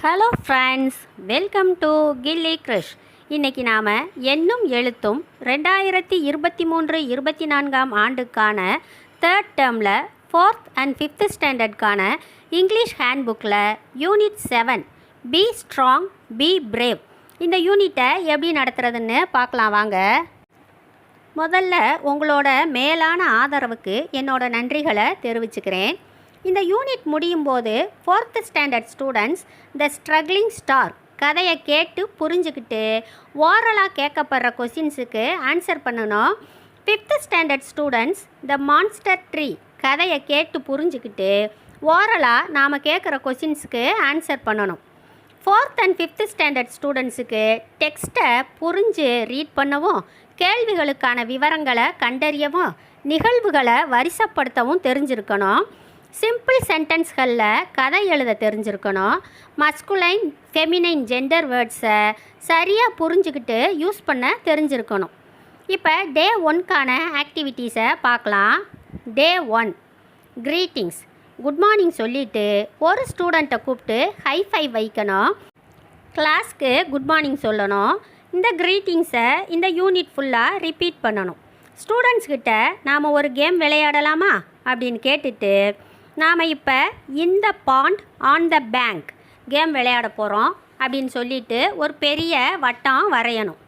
Hello friends welcome to Gilli Krish இன்னைக்கு நாம் எண்ணும் எழுத்தும் ரெண்டாயிரத்தி இருபத்தி மூன்று இருபத்தி நான்காம் ஆண்டுக்கான தேர்ட் டேர்மில் ஃபோர்த் அண்ட் ஃபிஃப்த் ஸ்டாண்டர்ட்கான English ஹேண்ட்புக்கில் unit seven be strong be brave இந்த யூனிட்டை எப்படி நடத்துகிறதுன்னு பார்க்கலாம் வாங்க. முதல்ல உங்களோட மேலான ஆதரவுக்கு என்னோட நன்றிகளை தெரிவிச்சுக்கிறேன். இந்த யூனிட் முடியும் போது fourth standard students the struggling star கதையை கேட்டு புரிஞ்சுக்கிட்டு ஓரலாக கேட்கப்படுற கொஷின்ஸுக்கு ஆன்சர் பண்ணணும். Fifth standard students the monster tree கதையை கேட்டு புரிஞ்சுக்கிட்டு ஓரலாக நாம் கேட்குற கொஷின்ஸுக்கு ஆன்சர் பண்ணணும். ஃபோர்த் அண்ட் ஃபிஃப்த் ஸ்டாண்டர்ட் ஸ்டூடெண்ட்ஸுக்கு டெக்ஸ்ட்டை புரிஞ்சு ரீட் பண்ணவும் கேள்விகளுக்கான விவரங்களை கண்டறியவும் நிகழ்வுகளை வரிசைப்படுத்தவும் தெரிஞ்சிருக்கணும். சிம்பிள் சென்டென்ஸ்களில் கதை எழுத தெரிஞ்சிருக்கணும். மஸ்குலைன் ஃபெமினைன் ஜெண்டர் வேர்ட்ஸை சரியாக புரிஞ்சுக்கிட்டு யூஸ் பண்ண தெரிஞ்சிருக்கணும். இப்போ டே ஒன்க்கான ஆக்டிவிட்டீஸை பார்க்கலாம். Day one greetings good morning சொல்லிவிட்டு ஒரு ஸ்டூடெண்ட்டை கூப்பிட்டு ஹை ஃபை வைக்கணும். கிளாஸ்க்கு குட் மார்னிங் சொல்லணும். இந்த க்ரீட்டிங்ஸை இந்த யூனிட் ஃபுல்லாக ரிப்பீட் பண்ணணும். ஸ்டூடெண்ட்ஸ்கிட்ட நாம் ஒரு கேம் விளையாடலாமா அப்படின்னு கேட்டுட்டு நாம் இப்போ இந்த pond on the bank game விளையாட போகிறோம் அப்படின்னு சொல்லிட்டு ஒரு பெரிய வட்டம் வரையணும்.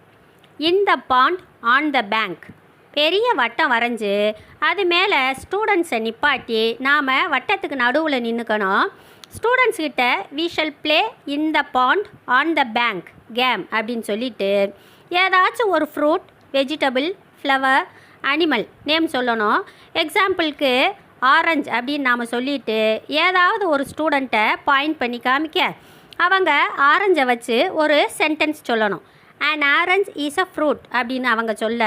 இந்த பாண்ட் ஆன் த பேங்க் பெரிய வட்டம் வரைஞ்சு அது மேலே ஸ்டூடெண்ட்ஸை நிப்பாட்டி நாம் வட்டத்துக்கு நடுவில் நின்றுக்கணும் ஸ்டூடெண்ட்ஸ்கிட்ட we shall play in the pond on the bank game அப்படின்னு சொல்லிட்டு ஏதாச்சும் ஒரு fruit vegetable flower animal name சொல்லணும். எக்ஸாம்பிளுக்கு ஆரஞ்சு அப்படின்னு நாம் சொல்லிட்டு ஏதாவது ஒரு ஸ்டூடெண்ட்டை பாயிண்ட் பண்ணி காமிக்க. அவங்க ஆரஞ்சை வச்சு ஒரு சென்டென்ஸ் சொல்லணும். And orange is a fruit அப்படின்னு அவங்க சொல்ல.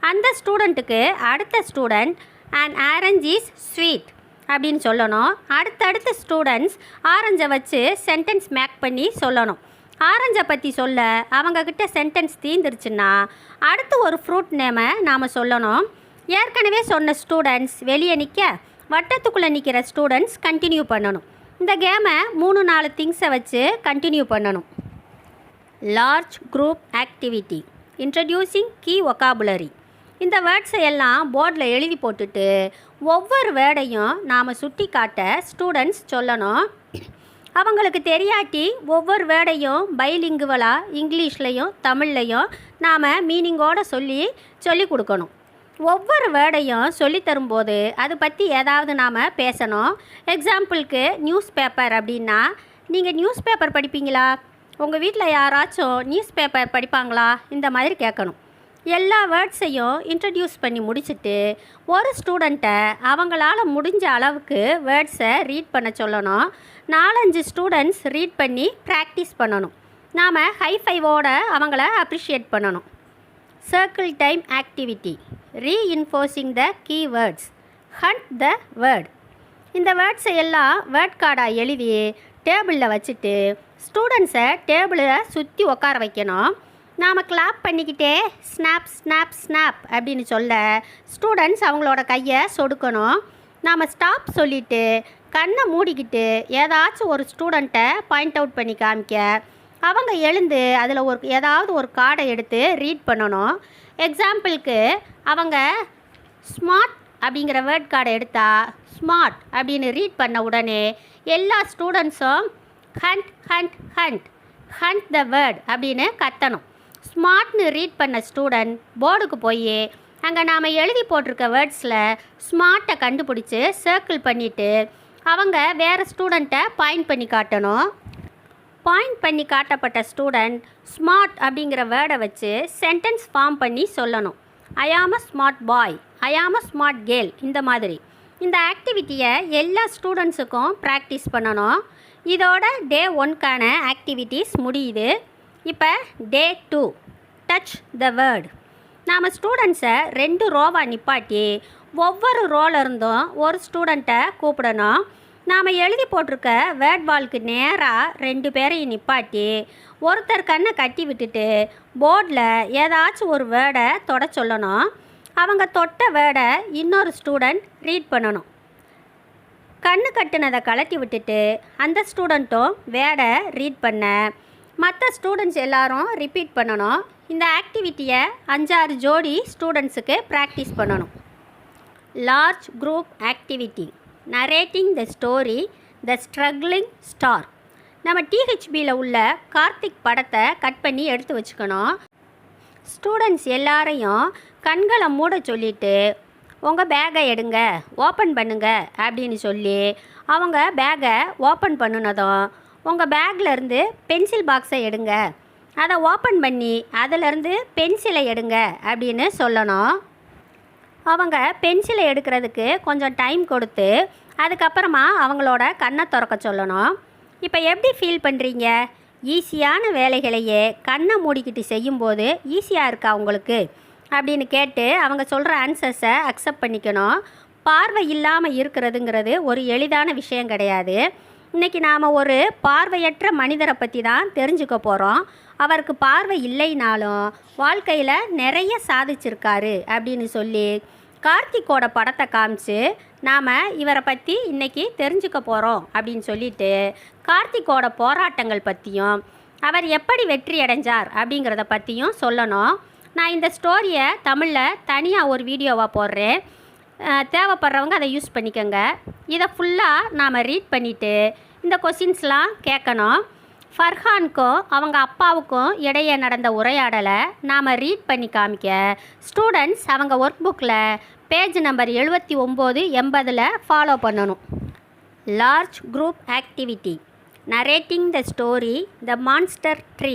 அந்த ஸ்டூடெண்ட்டுக்கு அடுத்த student and orange is sweet அப்படின்னு சொல்லணும். அடுத்தடுத்த ஸ்டூடெண்ட்ஸ் ஆரஞ்சை வச்சு சென்டென்ஸ் மேக் பண்ணி சொல்லணும். ஆரஞ்சை பற்றி சொல்ல அவங்கக்கிட்ட சென்டென்ஸ் தீந்துருச்சுன்னா அடுத்து ஒரு ஃப்ரூட் நேமை நாம் சொல்லணும். ஏற்கனவே சொன்ன ஸ்டூடெண்ட்ஸ் வெளியே நிற்க வட்டத்துக்குள்ளே நிற்கிற ஸ்டூடெண்ட்ஸ் கண்டினியூ பண்ணணும். இந்த கேமை மூணு நாலு திங்ஸை வச்சு கண்டினியூ பண்ணணும். Large group activity introducing key vocabulary இந்த வேர்ட்ஸை எல்லாம் போர்டில் எழுதி போட்டுட்டு ஒவ்வொரு வேர்டையும் நாம் சுட்டி காட்ட ஸ்டூடெண்ட்ஸ் சொல்லணும். அவங்களுக்கு தெரியாட்டி ஒவ்வொரு வேர்டையும் பைலிங்குவலாக இங்கிலீஷ்லேயும் தமிழ்லையும் நாம் மீனிங்கோடு சொல்லி சொல்லி கொடுக்கணும். ஒவ்வொரு வேர்டையும் சொல்லி தரும்போது அது பற்றி ஏதாவது நாம் பேசணும். எக்ஸாம்பிளுக்கு நியூஸ் பேப்பர் அப்படின்னா நீங்கள் நியூஸ் பேப்பர் படிப்பீங்களா? உங்கள் வீட்டில் யாராச்சும் நியூஸ் பேப்பர் படிப்பாங்களா? இந்த மாதிரி கேட்கணும் எல்லா வேர்ட்ஸையும் இன்ட்ரடியூஸ் பண்ணி முடிச்சுட்டு ஒரு ஸ்டூடெண்ட்டை அவங்களால முடிஞ்ச அளவுக்கு வேர்ட்ஸை ரீட் பண்ண சொல்லணும். நாலஞ்சு ஸ்டூடெண்ட்ஸ் ரீட் பண்ணி ப்ராக்டிஸ் பண்ணணும். நாம் ஹைஃபைவோடு அவங்கள அப்ரிஷியேட் பண்ணணும். Circle time activity reinforcing the keywords hunt the word இந்த வேர்ட்ஸை எல்லாம் வேர்ட் கார்டாக எழுதி டேபிளில் வச்சுட்டு ஸ்டூடெண்ட்ஸை டேபிளை சுற்றி உட்கார வைக்கணும். நாம் கிளாப் பண்ணிக்கிட்டே ஸ்னாப் ஸ்னாப் ஸ்னாப் அப்படின்னு சொல்ல ஸ்டூடெண்ட்ஸ் அவங்களோட கையை சொடுக்கணும். நாம் ஸ்டாப் சொல்லிவிட்டு கண்ணை மூடிக்கிட்டு ஏதாச்சும் ஒரு ஸ்டூடெண்ட்டை பாயிண்ட் அவுட் பண்ணி காமிக்க அவங்க எழுந்து அதில் ஒரு ஏதாவது ஒரு கார்டை எடுத்து ரீட் பண்ணணும். எக்ஸாம்பிளுக்கு அவங்க ஸ்மார்ட் அப்படிங்கிற வேர்ட் கார்டை எடுத்தா ஸ்மார்ட் அப்படின்னு ரீட் பண்ண உடனே எல்லா ஸ்டூடெண்ட்ஸும் hunt hunt hunt hunt the word அப்படின்னு கத்தணும். ஸ்மார்ட்னு ரீட் பண்ண ஸ்டூடெண்ட் போர்டுக்கு போய் அங்கே நாம் எழுதி போட்டிருக்க வேர்ட்ஸில் ஸ்மார்ட்டை கண்டுபிடிச்சி சர்க்கிள் பண்ணிவிட்டு அவங்க வேறு ஸ்டூடெண்ட்டை பாயிண்ட் பண்ணி காட்டணும். பாயிண்ட் பண்ணி காட்டப்பட்ட ஸ்டூடெண்ட் ஸ்மார்ட் அப்படிங்கிற வேர்டை வச்சு சென்டென்ஸ் ஃபார்ம் பண்ணி சொல்லணும். ஐ ஆம் அ ஸ்மார்ட் பாய் ஐ ஆம் அ ஸ்மார்ட் கேர்ள் இந்த மாதிரி. இந்த ஆக்டிவிட்டியை எல்லா ஸ்டூடெண்ட்ஸுக்கும் ப்ராக்டிஸ் பண்ணணும். இதோட டே ஒன்க்கான ஆக்டிவிட்டீஸ் முடியுது. இப்போ day two. Touch the word நாம் ஸ்டூடெண்ட்ஸை ரெண்டு ரோவாக நிப்பாட்டி ஒவ்வொரு ரோலருந்தும் ஒரு ஸ்டூடெண்ட்டை கூப்பிடணும். நாம் எழுதி போட்டிருக்க வேர்ட் வால்க்கு நேராக ரெண்டு பேரையும் நிப்பாட்டி ஒருத்தர் கண்ணை கட்டி விட்டுட்டு போர்டில் ஏதாச்சும் ஒரு வேர்டை தொட சொல்லணும். அவங்க தொட்ட வேர்டை இன்னொரு ஸ்டூடெண்ட் ரீட் பண்ணணும். கண்ணு கட்டுனதை கலட்டி விட்டுட்டு அந்த ஸ்டூடெண்ட்டும் வேர்டை ரீட் பண்ண. மற்ற ஸ்டூடெண்ட்ஸ் எல்லாரும் ரிப்பீட் பண்ணணும். இந்த ஆக்டிவிட்டியை அஞ்சாறு ஜோடி ஸ்டூடெண்ட்ஸுக்கு ப்ராக்டிஸ் பண்ணணும். Large group activity narrating the story the struggling star நம்ம டிஹெச்பியில் உள்ள கார்த்திக் படத்தை கட் பண்ணி எடுத்து வச்சுக்கணும். ஸ்டூடெண்ட்ஸ் எல்லாரையும் கண்களை மூட சொல்லிட்டு உங்கள் பேகை எடுங்க ஓப்பன் பண்ணுங்க அப்படின்னு சொல்லி அவங்க பேகை ஓப்பன் பண்ணுனதும் உங்கள் பேக்லேருந்து பென்சில் பாக்ஸை எடுங்க. அதை ஓப்பன் பண்ணி அதிலிருந்து பென்சிலை எடுங்க அப்படின்னு சொல்லணும். அவங்க பென்சிலை எடுக்கிறதுக்கு கொஞ்சம் டைம் கொடுத்து அதுக்கப்புறமா அவங்களோட கண்ணை திறக்க சொல்லணும். இப்போ எப்படி ஃபீல் பண்ணுறீங்க ஈஸியான வேலைகளையே கண்ணை மூடிக்கிட்டு செய்யும்போது ஈஸியாக இருக்கா உங்களுக்கு? அப்படின்னு கேட்டு அவங்க சொல்கிற ஆன்சர்ஸை அக்செப்ட் பண்ணிக்கணும். பார்வை இல்லாமல் இருக்கிறதுங்கிறது ஒரு எளிதான விஷயம் கிடையாது. இன்றைக்கி நாம் ஒரு பார்வையற்ற மனிதரை பற்றி தான் தெரிஞ்சுக்க போகிறோம் அவருக்கு பார்வை இல்லைனாலும் வாழ்க்கையில் நிறைய சாதிச்சிருக்காரு அப்படின்னு சொல்லி கார்த்திக்கோட படத்தை காமிச்சு நாம் இவரை பற்றி இன்றைக்கி தெரிஞ்சுக்க போகிறோம் அப்படின்னு சொல்லிட்டு கார்த்திக்கோட போராட்டங்கள் பற்றியும் அவர் எப்படி வெற்றி அடைஞ்சார் அப்படிங்கிறத பற்றியும் சொல்லணும். நான் இந்த ஸ்டோரியை தமிழில் தனியாக ஒரு வீடியோவாக போடுறேன். தேவைப்படுறவங்க அதை யூஸ் பண்ணிக்கோங்க. இதை ஃபுல்லாக நாம் ரீட் பண்ணிவிட்டு இந்த கொஷின்ஸ்லாம் கேட்கணும். ஃபர்ஹானுக்கும் அவங்க அப்பாவுக்கும் இடையே நடந்த உரையாடலை நாம் ரீட் பண்ணி காமிக்க. ஸ்டூடெண்ட்ஸ் அவங்க ஒர்க் புக்கில் பேஜ் நம்பர் எழுபத்தி ஒம்பது எண்பதில் ஃபாலோ பண்ணணும். Large group activity narrating the story the monster tree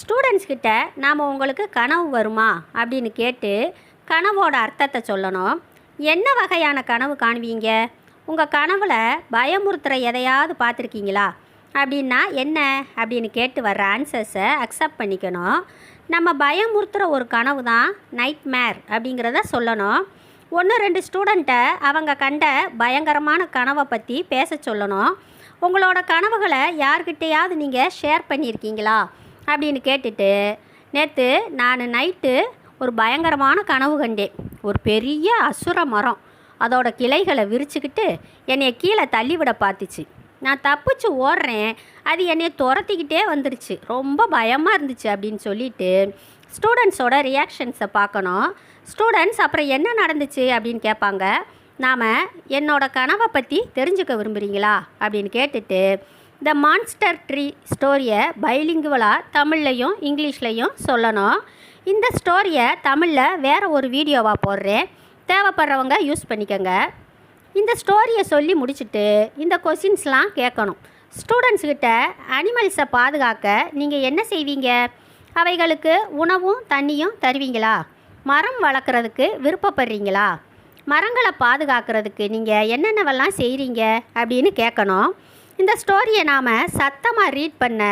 ஸ்டூடெண்ட்ஸ்கிட்ட நாம் உங்களுக்கு கனவு வருமா அப்படின்னு கேட்டு கனவோட அர்த்தத்தை சொல்லணும். என்ன வகையான கனவு காணுவீங்க? உங்கள் கனவில் பயமுறுத்துகிற எதையாவது பார்த்துருக்கீங்களா? அப்படின்னா என்ன? அப்படின்னு கேட்டு வர்ற ஆன்சர்ஸை அக்செப்ட் பண்ணிக்கணும். நம்ம பயமுறுத்துகிற ஒரு கனவு தான் நைட் மேர் அப்படிங்கிறத சொல்லணும். ஒன்று ரெண்டு ஸ்டூடெண்ட்டை அவங்க கண்ட பயங்கரமான கனவை பற்றி பேச சொல்லணும். உங்களோட கனவுகளை யார்கிட்டையாவது நீங்கள் ஷேர் பண்ணியிருக்கீங்களா அப்படின்னு கேட்டுட்டு நேற்று நான் நைட்டு ஒரு பயங்கரமான கனவு கண்டேன். ஒரு பெரிய அசுர மரம். அதோட கிளைகளை விரிச்சுக்கிட்டு என்னைய கீழே தள்ளிவிட பார்த்துச்சு. நான் தப்பிச்சு ஓடுறேன். அது என்னைய துரத்திக்கிட்டே வந்துருச்சு. ரொம்ப பயமாக இருந்துச்சு அப்படின்னு சொல்லிட்டு ஸ்டூடெண்ட்ஸோட ரியாக்ஷன்ஸை பார்க்கணும். ஸ்டூடெண்ட்ஸ் அப்புறம் என்ன நடந்துச்சு அப்படின்னு கேட்பாங்க. நாம் என்னோட கனவை பற்றி தெரிஞ்சுக்க விரும்புகிறீங்களா அப்படின்னு கேட்டுட்டு த மான்ஸ்டர் ட்ரீ ஸ்டோரியை பைலிங்குவலாக தமிழ்லையும் இங்கிலீஷ்லையும் சொல்லணும். இந்த ஸ்டோரியை தமிழில் வேறு ஒரு வீடியோவாக போடுறேன். தேவைப்படுறவங்க யூஸ் பண்ணிக்கோங்க. இந்த ஸ்டோரியை சொல்லி முடிச்சுட்டு இந்த கொஷின்ஸ்லாம் கேட்கணும். ஸ்டூடெண்ட்ஸ்கிட்ட அனிமல்ஸை பாதுகாக்க நீங்கள் என்ன செய்வீங்க? அவைகளுக்கு உணவும் தண்ணியும் தருவீங்களா? மரம் வளர்க்குறதுக்கு விருப்பப்படுறீங்களா? மரங்களை பாதுகாக்கிறதுக்கு நீங்கள் என்னென்னவெல்லாம் செய்கிறீங்க அப்படின்னு கேட்கணும். இந்த ஸ்டோரியை நாம் சத்தமாக ரீட் பண்ண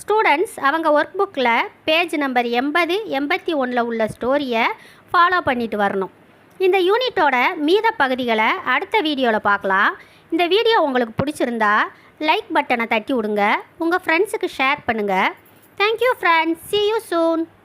ஸ்டூடெண்ட்ஸ் அவங்க ஒர்க் புக்கில் பேஜ் நம்பர் எண்பது எண்பத்தி ஒன்றில் உள்ள ஸ்டோரியை ஃபாலோ பண்ணிட்டு வரணும். இந்த யூனிட்டோட மீத பகுதிகளை அடுத்த வீடியோவில் பார்க்கலாம். இந்த வீடியோ உங்களுக்கு பிடிச்சிருந்தா லைக் பட்டனை தட்டி விடுங்க. உங்கள் ஃப்ரெண்ட்ஸுக்கு ஷேர் பண்ணுங்கள் thank you friends see you soon